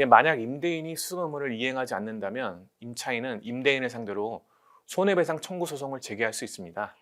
예, 만약 임대인이 수송 의무를 이행하지 않는다면 임차인은 임대인을 상대로 손해배상 청구 소송을 제기할 수 있습니다.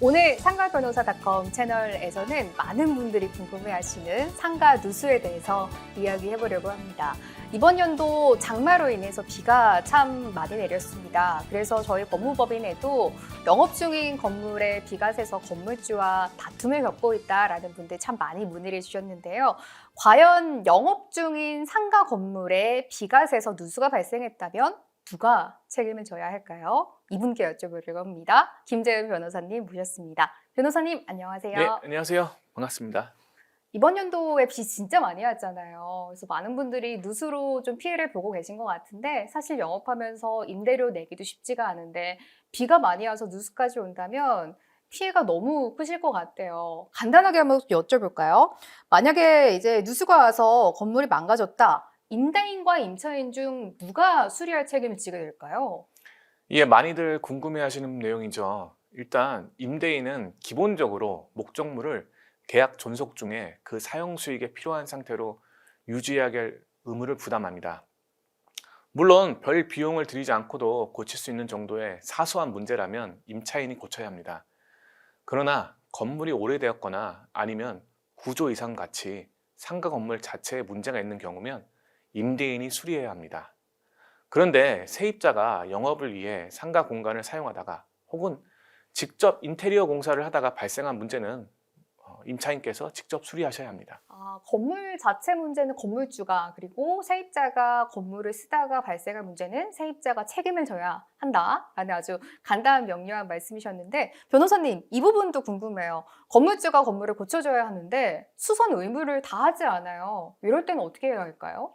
오늘 상가 변호사닷컴 채널에서는 많은 분들이 궁금해하시는 상가 누수에 대해서 이야기해 보려고 합니다. 이번 연도 장마로 인해서 비가 참 많이 내렸습니다. 그래서 저희 법무법인에도 영업 중인 건물에 비가 새서 건물주와 다툼을 겪고 있다라는 분들 참 많이 문의를 주셨는데요. 과연 영업 중인 상가 건물에 비가 새서 누수가 발생했다면 누가 책임을 져야 할까요? 이분께 여쭤보려고 합니다. 김재은 변호사님 모셨습니다. 변호사님 안녕하세요. 네, 안녕하세요. 반갑습니다. 이번 연도에 비 진짜 많이 왔잖아요. 그래서 많은 분들이 누수로 좀 피해를 보고 계신 것 같은데 사실 영업하면서 임대료 내기도 쉽지가 않은데 비가 많이 와서 누수까지 온다면 피해가 너무 크실 것 같아요. 간단하게 한번 여쭤볼까요? 만약에 이제 누수가 와서 건물이 망가졌다. 임대인과 임차인 중 누가 수리할 책임을 지게 될까요? 예, 많이들 궁금해하시는 내용이죠. 일단 임대인은 기본적으로 목적물을 계약 존속 중에 그 사용 수익에 필요한 상태로 유지하게 할 의무를 부담합니다. 물론 별 비용을 들이지 않고도 고칠 수 있는 정도의 사소한 문제라면 임차인이 고쳐야 합니다. 그러나 건물이 오래되었거나 아니면 구조 이상 같이 상가 건물 자체에 문제가 있는 경우면 임대인이 수리해야 합니다. 그런데 세입자가 영업을 위해 상가 공간을 사용하다가 혹은 직접 인테리어 공사를 하다가 발생한 문제는 어, 임차인께서 직접 수리하셔야 합니다. 아, 건물 자체 문제는 건물주가 그리고 세입자가 건물을 쓰다가 발생한 문제는 세입자가 책임을 져야 한다라는 아주 간단한 명료한 말씀이셨는데 변호사님 이 부분도 궁금해요. 건물주가 건물을 고쳐줘야 하는데 수선 의무를 다 하지 않아요. 이럴 때는 어떻게 해야 할까요?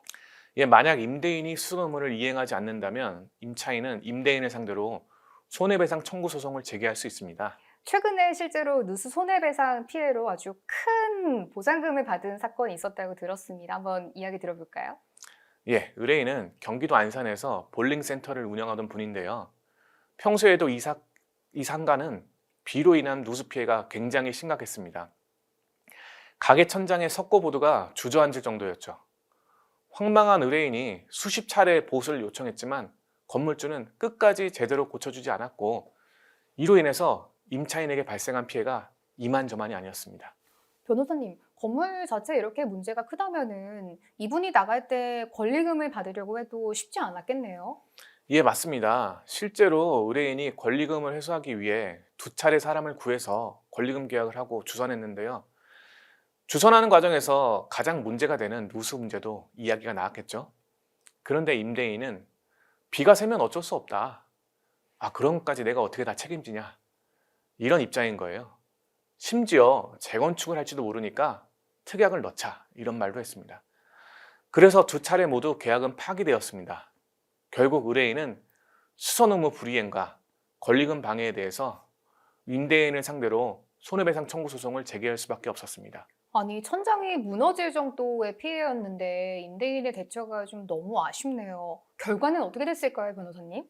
예, 만약 임대인이 수송 의무를 이행하지 않는다면 임차인은 임대인을 상대로 손해배상 청구 소송을 제기할 수 있습니다. 최근에 실제로 누수 손해배상 피해로 아주 큰 보상금을 받은 사건이 있었다고 들었습니다. 한번 이야기 들어볼까요? 예, 의뢰인은 경기도 안산에서 볼링센터를 운영하던 분인데요. 평소에도 이, 사, 이 상가는 비로 인한 누수 피해가 굉장히 심각했습니다. 가게 천장에 석고보드가 주저앉을 정도였죠. 황망한 의뢰인이 수십 차례 보수를 요청했지만 건물주는 끝까지 제대로 고쳐주지 않았고 이로 인해서 임차인에게 발생한 피해가 이만저만이 아니었습니다. 변호사님, 건물 자체 이렇게 문제가 크다면은 이분이 나갈 때 권리금을 받으려고 해도 쉽지 않았겠네요. 예, 맞습니다. 실제로 의뢰인이 권리금을 회수하기 위해 두 차례 사람을 구해서 권리금 계약을 하고 주선했는데요. 주선하는 과정에서 가장 문제가 되는 누수 문제도 이야기가 나왔겠죠. 그런데 임대인은 비가 새면 어쩔 수 없다. 아, 그런 것까지 내가 어떻게 다 책임지냐. 이런 입장인 거예요. 심지어 재건축을 할지도 모르니까 특약을 넣자. 이런 말도 했습니다. 그래서 두 차례 모두 계약은 파기되었습니다. 결국 의뢰인은 수선 의무 불이행과 권리금 방해에 대해서 임대인을 상대로 손해배상 청구 소송을 제기할 수밖에 없었습니다. 아니, 천장이 무너질 정도의 피해였는데 임대인의 대처가 좀 너무 아쉽네요. 결과는 어떻게 됐을까요, 변호사님?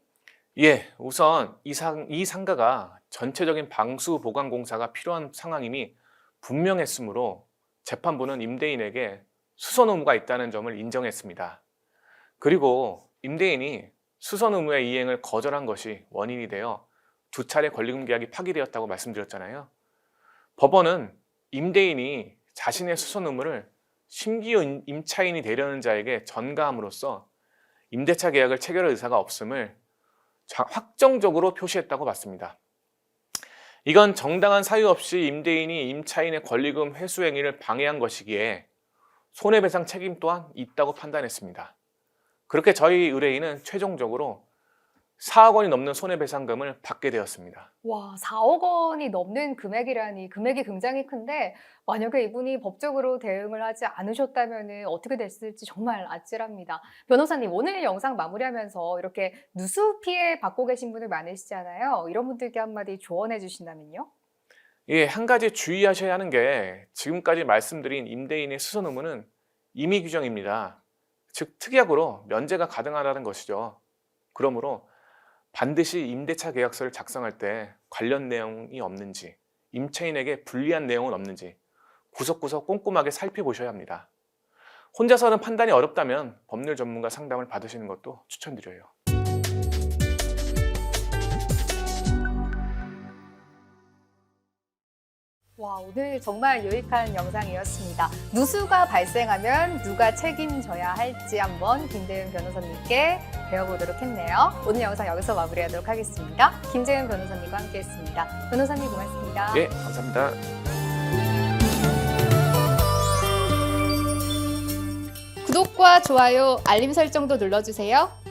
예, 우선 이, 상, 이 상가가 전체적인 방수 보강 공사가 필요한 상황임이 분명했으므로 재판부는 임대인에게 수선 의무가 있다는 점을 인정했습니다. 그리고 임대인이 수선 의무의 이행을 거절한 것이 원인이 되어 두 차례 권리금 계약이 파기되었다고 말씀드렸잖아요. 법원은 임대인이 자신의 수선 의무를 심기어 임- 임차인이 되려는 자에게 전가함으로써 임대차 계약을 체결할 의사가 없음을 자- 확정적으로 표시했다고 봤습니다. 이건 정당한 사유 없이 임대인이 임차인의 권리금 회수 행위를 방해한 것이기에 손해배상 책임 또한 있다고 판단했습니다. 그렇게 저희 의뢰인은 최종적으로 4억 원이 넘는 손해배상금을 받게 되었습니다. 와, 4억 원이 넘는 금액이라니 금액이 굉장히 큰데 만약에 이분이 법적으로 대응을 하지 않으셨다면 어떻게 됐을지 정말 아찔합니다. 변호사님, 오늘 영상 마무리하면서 이렇게 누수 피해 받고 계신 분들 많으시잖아요. 이런 분들께 한마디 조언해 주신다면요? 예, 한 가지 주의하셔야 하는 게 지금까지 말씀드린 임대인의 수선 의무는 임의 규정입니다. 즉 특약으로 면제가 가능하다는 것이죠. 그러므로 반드시 임대차 계약서를 작성할 때 관련 내용이 없는지, 임차인에게 불리한 내용은 없는지 구석구석 꼼꼼하게 살펴보셔야 합니다. 혼자서는 판단이 어렵다면 법률 전문가 상담을 받으시는 것도 추천드려요. 와, 오늘 정말 유익한 영상이었습니다. 누수가 발생하면 누가 책임져야 할지 한번 김재은 변호사님께 배워보도록 했네요. 오늘 영상 여기서 마무리하도록 하겠습니다. 김재은 변호사님과 함께 했습니다. 변호사님 고맙습니다. 예, 감사합니다. 구독과 좋아요, 알림 설정도 눌러주세요.